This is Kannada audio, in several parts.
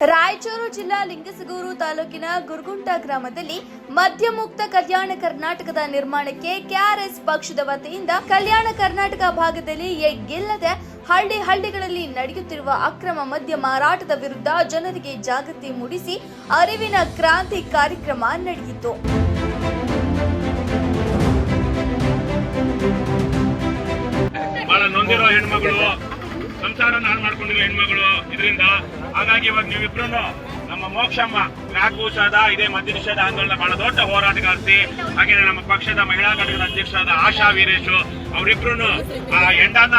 ರಾಯಚೂರು ಜಿಲ್ಲಾ ಲಿಂಗಸಗೂರು ತಾಲೂಕಿನ ಗುರುಗುಂಟ ಗ್ರಾಮದಲ್ಲಿ ಮದ್ಯಮುಕ್ತ ಕಲ್ಯಾಣ ಕರ್ನಾಟಕದ ನಿರ್ಮಾಣಕ್ಕೆ ಕೆಆರ್ಎಸ್ ಪಕ್ಷದ ವತಿಯಿಂದ ಕಲ್ಯಾಣ ಕರ್ನಾಟಕ ಭಾಗದಲ್ಲಿ ಎಗ್ಗಿಲ್ಲದೆ ಹಳ್ಳಿ ಹಳ್ಳಿಗಳಲ್ಲಿ ನಡೆಯುತ್ತಿರುವ ಅಕ್ರಮ ಮದ್ಯ ಮಾರಾಟದ ವಿರುದ್ಧ ಜನರಿಗೆ ಜಾಗೃತಿ ಮೂಡಿಸಿ ಅರಿವಿನ ಕ್ರಾಂತಿ ಕಾರ್ಯಕ್ರಮ ನಡೆಯಿತು. ಸಂಸಾರ ನಾನು ಮಾಡ್ಕೊಂಡಿಲ್ಲ ಹೆಣ್ಮಗಳು ಇದರಿಂದ. ಹಾಗಾಗಿ ಇವಾಗ ನೀವಿಬ್ರು ನಮ್ಮ ಮೋಕ್ಷಮ್ಮ ಕಾಕೂಸಾದ ಇದೇ ಮದ್ಯ ನಿಷೇಧ ಆಂದೋಲನ ಬಹಳ ದೊಡ್ಡ ಹೋರಾಟಗಾರ್ತಿ. ಹಾಗೆ ನಮ್ಮ ಪಕ್ಷದ ಮಹಿಳಾ ಘಟಕದ ಅಧ್ಯಕ್ಷರಾದ ಆಶಾ ವೀರೇಶು ಅವರಿಬ್ರು ಆ ಎಂಡನ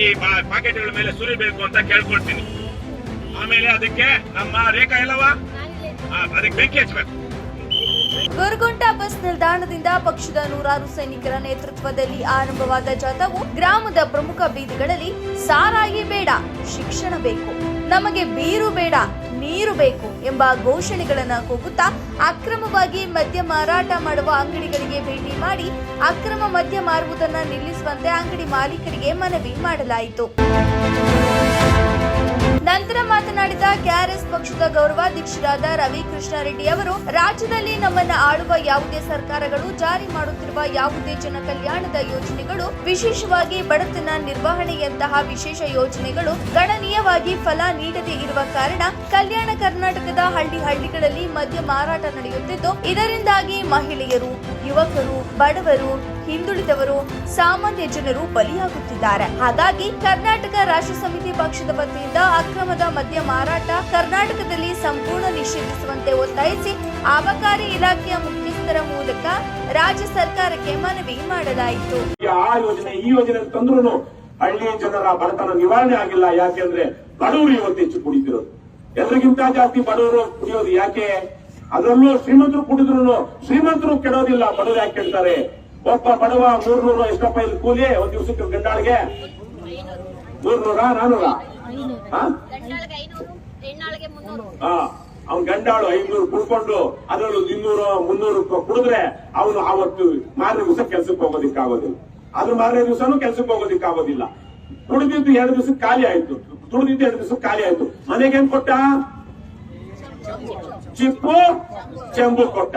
ಈ ಪ್ಯಾಕೆಟ್ಗಳ ಪಾಕೆಟ್ಗಳ ಮೇಲೆ ಸುರಿಬೇಕು ಅಂತ ಕೇಳ್ಕೊಳ್ತೀನಿ. ಆಮೇಲೆ ಅದಕ್ಕೆ ನಮ್ಮ ರೇಖಾ ಎಲ್ಲವಾ? ಅದಕ್ಕೆ ಬೆಂಕಿ ಹಚ್ಬೇಕು. ಗುರುಗುಂಟ ಬಸ್ ನಿಲ್ದಾಣದಿಂದ ಪಕ್ಷದ ನೂರಾರು ಸೈನಿಕರ ನೇತೃತ್ವದಲ್ಲಿ ಆರಂಭವಾದ ಜಾಥಾವು ಗ್ರಾಮದ ಪ್ರಮುಖ ಬೀದಿಗಳಲ್ಲಿ ಸಾರಾಯಿ ಬೇಡ, ಶಿಕ್ಷಣ ಬೇಕು, ನಮಗೆ ಬೀರು ಬೇಡ, ನೀರು ಬೇಕು ಎಂಬ ಘೋಷಣೆಗಳನ್ನು ಕೂಗುತ್ತಾ ಅಕ್ರಮವಾಗಿ ಮದ್ಯ ಮಾರಾಟ ಮಾಡುವ ಅಂಗಡಿಗಳಿಗೆ ಭೇಟಿ ಮಾಡಿ ಅಕ್ರಮ ಮದ್ಯ ಮಾರುವುದನ್ನು ನಿಲ್ಲಿಸುವಂತೆ ಅಂಗಡಿ ಮಾಲೀಕರಿಗೆ ಮನವಿ ಮಾಡಲಾಯಿತು. ನಂತರ ಮಾತನಾಡಿದ ಕೆಆರ್ಎಸ್ ಪಕ್ಷದ ಗೌರವಾಧ್ಯಕ್ಷರಾದ ರವಿ ಕೃಷ್ಣಾರೆಡ್ಡಿ ಅವರು, ರಾಜ್ಯದಲ್ಲಿ ನಮ್ಮನ್ನ ಆಳುವ ಯಾವುದೇ ಸರ್ಕಾರಗಳು, ಜಾರಿ ಮಾಡುತ್ತಿರುವ ಯಾವುದೇ ಜನ ಕಲ್ಯಾಣದ ಯೋಜನೆಗಳು, ವಿಶೇಷವಾಗಿ ಬಡತನ ನಿರ್ವಹಣೆಯಂತಹ ವಿಶೇಷ ಯೋಜನೆಗಳು ಗಣನೀಯವಾಗಿ ಫಲ ನೀಡದೇ ಇರುವ ಕಾರಣ ಕಲ್ಯಾಣ ಕರ್ನಾಟಕದ ಹಳ್ಳಿ ಹಳ್ಳಿಗಳಲ್ಲಿ ಮದ್ಯ ಮಾರಾಟ ನಡೆಯುತ್ತಿದ್ದು, ಇದರಿಂದಾಗಿ ಮಹಿಳೆಯರು, ಯುವಕರು, ಬಡವರು ಹಿಂದುಳಿದವರು ಸಾಮಾನ್ಯ ಜನರು ಬಲಿಯಾಗುತ್ತಿದ್ದಾರೆ. ಹಾಗಾಗಿ ಕರ್ನಾಟಕ ರಾಷ್ಟ್ರ ಸಮಿತಿ ಪಕ್ಷದ ವತಿಯಿಂದ ಅಕ್ರಮದ ಮದ್ಯ ಮಾರಾಟ ಕರ್ನಾಟಕದಲ್ಲಿ ಸಂಪೂರ್ಣ ನಿಷೇಧಿಸುವಂತೆ ಒತ್ತಾಯಿಸಿ ಅಬಕಾರಿ ಇಲಾಖೆಯ ಮುಖ್ಯಸ್ಥರ ಮೂಲಕ ರಾಜ್ಯ ಸರ್ಕಾರಕ್ಕೆ ಮನವಿ ಮಾಡಲಾಯಿತು. ಈ ಯೋಜನೆ ಈ ಯೋಜನೆ ತಂದ್ರು ಹಳ್ಳಿ ಜನರ ಬಡತನ ನಿವಾರಣೆ ಆಗಿಲ್ಲ. ಯಾಕೆಂದ್ರೆ ಬಡವರು ಇವತ್ತು ಹೆಚ್ಚು ಕುಡಿತಿರೋದು. ಎಲ್ಲರಿಗಿಂತ ಜಾಸ್ತಿ ಬಡವರು ಕುಡಿಯೋದು ಯಾಕೆ? ಅದರಲ್ಲೂ ಶ್ರೀಮಂತರು ಕುಡಿದ್ರು ಶ್ರೀಮಂತರು ಕೆಡೋದಿಲ್ಲ, ಬಡವರು ಯಾಕೆ ಕೆಡ್ತಾರೆ? ಒಬ್ಬ ಬಡವ ಮೂರ್ನೂರು ಎಷ್ಟಪ್ಪ ಇಲ್ಲಿ ಕೂಲಿ ಒಂದ್ ದಿವಸಕ್ಕೆ ಗಂಡಾಳಿಗೆ. ಮೂರ್ನೂರ ನಾನೂರ? ಹಾ? ಅವ್ನ್ ಗಂಡಾಳು ಐನೂರು ಕುಡ್ಕೊಂಡು ಅದರಲ್ಲೂ ಇನ್ನೂರು ಮುನ್ನೂರು ರೂಪಾಯಿ ಕುಡಿದ್ರೆ ಅವನು ಅವತ್ತು ಮಾರನೇ ದಿವಸ ಕೆಲ್ಸಕ್ಕೆ ಹೋಗೋದಿಕ್ಕಾಗೋದಿಲ್ಲ. ಅದ್ರ ಮಾರನೇ ದಿವಸನು ಕೆಲ್ಸಕ್ಕೆ ಹೋಗೋದಿಕ್ಕಾಗೋದಿಲ್ಲ. ಕುಡಿದಿದ್ದು ಎರಡು ದಿವಸಕ್ಕೆ ಖಾಲಿ ಆಯ್ತು. ದುಡಿದಿದ್ದು ಎರಡು ದಿವಸಕ್ಕೆ ಖಾಲಿ ಆಯ್ತು. ಮನೆಗೆ ಏನ್ ಕೊಟ್ಟ? ಚಿಪ್ಪು. ಚೆಂಬು ಕೊಟ್ಟ.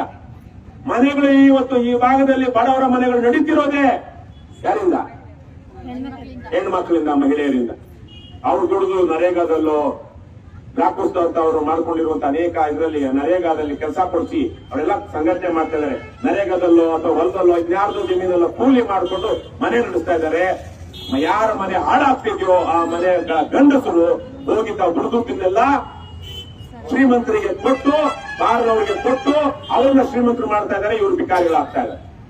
ಮನೆಗಳು ಇವತ್ತು ಈ ಭಾಗದಲ್ಲಿ ಬಡವರ ಮನೆಗಳು ನಡೀತಿರೋದೆ ಯಾರಿಂದ? ಹೆಣ್ಮಕ್ಳಿಂದ, ಮಹಿಳೆಯರಿಂದ. ಅವ್ರು ದುಡಿದು ನರೇಗಾದಲ್ಲೋ ಬ್ಲಾಕ್ ಅವರು ಮಾಡ್ಕೊಂಡಿರುವಂತ ಅನೇಕ ಇದರಲ್ಲಿ ನರೇಗಾದಲ್ಲಿ ಕೆಲಸ ಕೊಡಿಸಿ ಅವರೆಲ್ಲ ಸಂಘಟನೆ ಮಾಡ್ತಾ ಇದ್ದಾರೆ. ನರೇಗಾದಲ್ಲೋ ಅಥವಾ ಹೊಲದಲ್ಲೋ ಇನ್ಯಾರ್ದು ಜಮೀನಲ್ಲೋ ಕೂಲಿ ಮಾಡಿಕೊಂಡು ಮನೆ ನಡೆಸ್ತಾ ಇದ್ದಾರೆ. ಯಾರ ಮನೆ ಹಾಳಾಗ್ತಿದ್ಯೋ ಆ ಮನೆ ಗಂಡಸರು ಹೋಗಿ ತಾವು ದುಡಿದು ತಿನ್ನೆಲ್ಲ ಶ್ರೀಮಂತರಿಗೆ ಕೊಟ್ಟು ಬಾರದವರಿಗೆ ಕೊಟ್ಟು ಅವ್ರನ್ನ ಶ್ರೀಮಂತರು ಮಾಡ್ತಾ ಇದ್ದಾರೆ ಇವರು ಭಿಕಾರಿಗಳಾಗ್ತಾ ಇದ್ದಾರೆ.